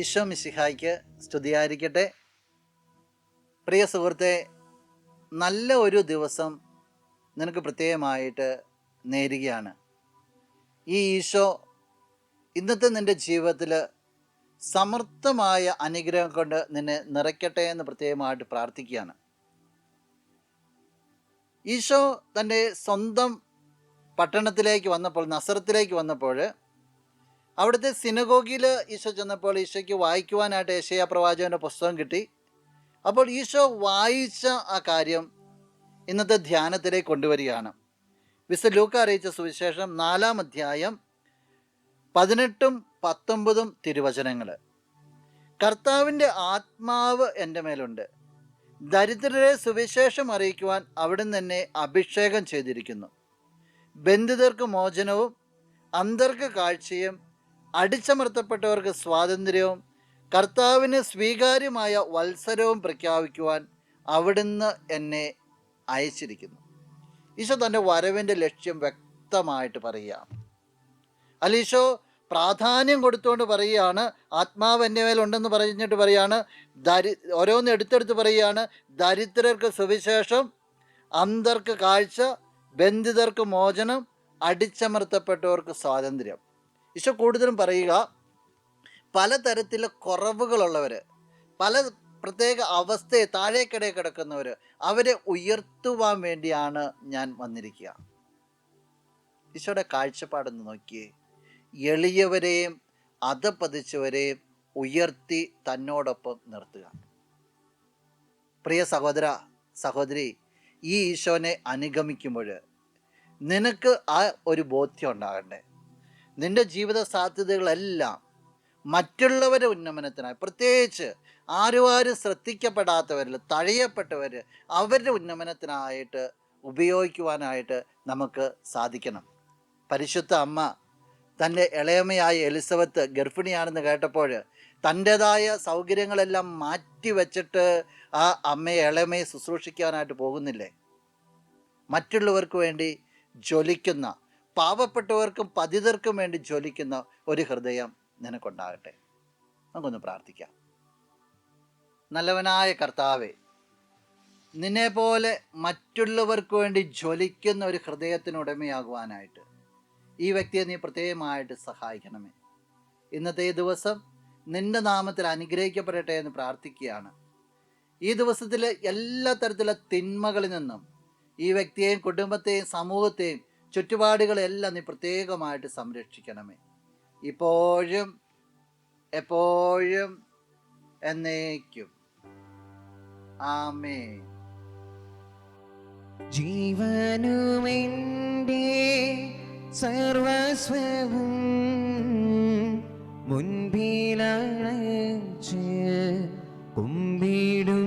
ഈശോ മിശിഹായ്ക്ക് സ്തുതിയായിരിക്കട്ടെ. പ്രിയ സുഹൃത്തെ നല്ല ഒരു ദിവസം നിനക്ക് പ്രത്യേകമായിട്ട് നേരുകയാണ്. ഈ ഈശോ ഇന്നത്തെ നിന്റെ ജീവിതത്തിൽ സമർത്ഥമായ അനുഗ്രഹം കൊണ്ട് നിന്നെ നിറയ്ക്കട്ടെ എന്ന് പ്രത്യേകമായിട്ട് പ്രാർത്ഥിക്കുകയാണ്. ഈശോ തന്റെ സ്വന്തം പട്ടണത്തിലേക്ക് വന്നപ്പോൾ നസറത്തിലേക്ക് വന്നപ്പോൾ അവിടുത്തെ സിനഗോഗിയിൽ ഈശോ ചെന്നപ്പോൾ ഈശോയ്ക്ക് വായിക്കുവാനായിട്ട് ഏഷ്യ പ്രവാചകന്റെ പുസ്തകം കിട്ടി. അപ്പോൾ ഈശോ വായിച്ച ആ കാര്യം ഇന്നത്തെ ധ്യാനത്തിലേക്ക് കൊണ്ടുവരികയാണ്. വിശ ലൂക്ക അറിയിച്ച സുവിശേഷം നാലാം അധ്യായം പതിനെട്ടും പത്തൊമ്പതും തിരുവചനങ്ങൾ കർത്താവിന്റെ ആത്മാവ് എന്റെ മേലുണ്ട്. ദരിദ്രരെ സുവിശേഷം അറിയിക്കുവാൻ അവിടെ തന്നെ അഭിഷേകം ചെയ്തിരിക്കുന്നു. ബന്ധിതർക്ക് മോചനവും അന്തർക്ക് കാഴ്ചയും അടിച്ചമർത്തപ്പെട്ടവർക്ക് സ്വാതന്ത്ര്യവും കർത്താവിന് സ്വീകാര്യമായ വത്സരവും പ്രഖ്യാപിക്കുവാൻ അവിടുന്ന് എന്നെ അയച്ചിരിക്കുന്നു. ഈശോ തന്റെ വരവിന്റെ ലക്ഷ്യം വ്യക്തമായിട്ട് പറയുകയാണ് അലീശോ പ്രാധാന്യം കൊടുത്തുകൊണ്ട് പറയുകയാണ് ആത്മാവ് എന്റെ മേലുണ്ടെന്ന് പറഞ്ഞിട്ട് പറയുകയാണ് ദരി ഓരോന്ന് എടുത്തെടുത്ത് പറയുകയാണ് ദരിദ്രർക്ക് സുവിശേഷം അന്തർക്ക് കാഴ്ച ബന്ധിതർക്ക് മോചനം അടിച്ചമർത്തപ്പെട്ടവർക്ക് സ്വാതന്ത്ര്യം. ഈശോ കൂടുതലും പറയുക പലതരത്തിലെ കുറവുകളുള്ളവർ പല പ്രത്യേക അവസ്ഥയെ താഴേക്കിടയിൽ കിടക്കുന്നവർ അവരെ ഉയർത്തുവാൻ വേണ്ടിയാണ് ഞാൻ വന്നിരിക്കുക. ഈശോയുടെ കാഴ്ചപ്പാടെന്ന് നോക്കിയേ. എളിയവരെയും അധപ്പതിച്ചവരെയും ഉയർത്തി തന്നോടൊപ്പം നിർത്തുക. പ്രിയ സഹോദര സഹോദരി ഈ ഈശോനെ അനുഗമിക്കുമ്പോൾ നിനക്ക് ആ ഒരു ബോധ്യം ഉണ്ടാകണ്ടേ? നിന്റെ ജീവിത സാധ്യതകളെല്ലാം മറ്റുള്ളവരെ ഉന്നമനത്തിനായി. പ്രത്യേകിച്ച് ആരും ആരും ശ്രദ്ധിക്കപ്പെടാത്തവരിൽ തഴയപ്പെട്ടവർ അവരുടെ ഉന്നമനത്തിനായിട്ട് ഉപയോഗിക്കുവാനായിട്ട് നമുക്ക് സാധിക്കണം. പരിശുദ്ധ അമ്മ തന്റെ ഇളയമയായ എലിസബത്ത് ഗർഭിണിയാണെന്ന് കേട്ടപ്പോൾ തന്റെതായ സൗകര്യങ്ങളെല്ലാം മാറ്റി വച്ചിട്ട് ആ അമ്മയെ ഇളയമയെ ശുശ്രൂഷിക്കാനായിട്ട് പോകുന്നില്ലേ? മറ്റുള്ളവർക്ക് വേണ്ടി ജ്വലിക്കുന്ന പാവപ്പെട്ടവർക്കും പതിതർക്കും വേണ്ടി ജ്വലിക്കുന്ന ഒരു ഹൃദയം നിനക്കുണ്ടാകട്ടെ. നമുക്കൊന്ന് പ്രാർത്ഥിക്കാം. നല്ലവനായ കർത്താവെ നിന്നെ പോലെ മറ്റുള്ളവർക്ക് വേണ്ടി ജ്വലിക്കുന്ന ഒരു ഹൃദയത്തിന് ഉടമയാകുവാനായിട്ട് ഈ വ്യക്തിയെ നീ പ്രത്യേകമായിട്ട് സഹായിക്കണമേ. ഇന്നത്തെ ഈ ദിവസം നിന്റെ നാമത്തിൽ അനുഗ്രഹിക്കപ്പെടട്ടെ എന്ന് പ്രാർത്ഥിക്കുകയാണ്. ഈ ദിവസത്തിലെ എല്ലാ തരത്തിലുള്ള തിന്മകളിൽ നിന്നും ഈ വ്യക്തിയെയും കുടുംബത്തെയും സമൂഹത്തെയും ചുറ്റുപാടുകളെല്ലാം നീ പ്രത്യേകമായിട്ട് സംരക്ഷിക്കണമേ. ഇപ്പോഴും എപ്പോഴും എന്നേക്കും. ആമേ ജീവനുമെന്റെ സർവസ്വവും മുൻപിലണച്ച് കുമ്പിടുന്നു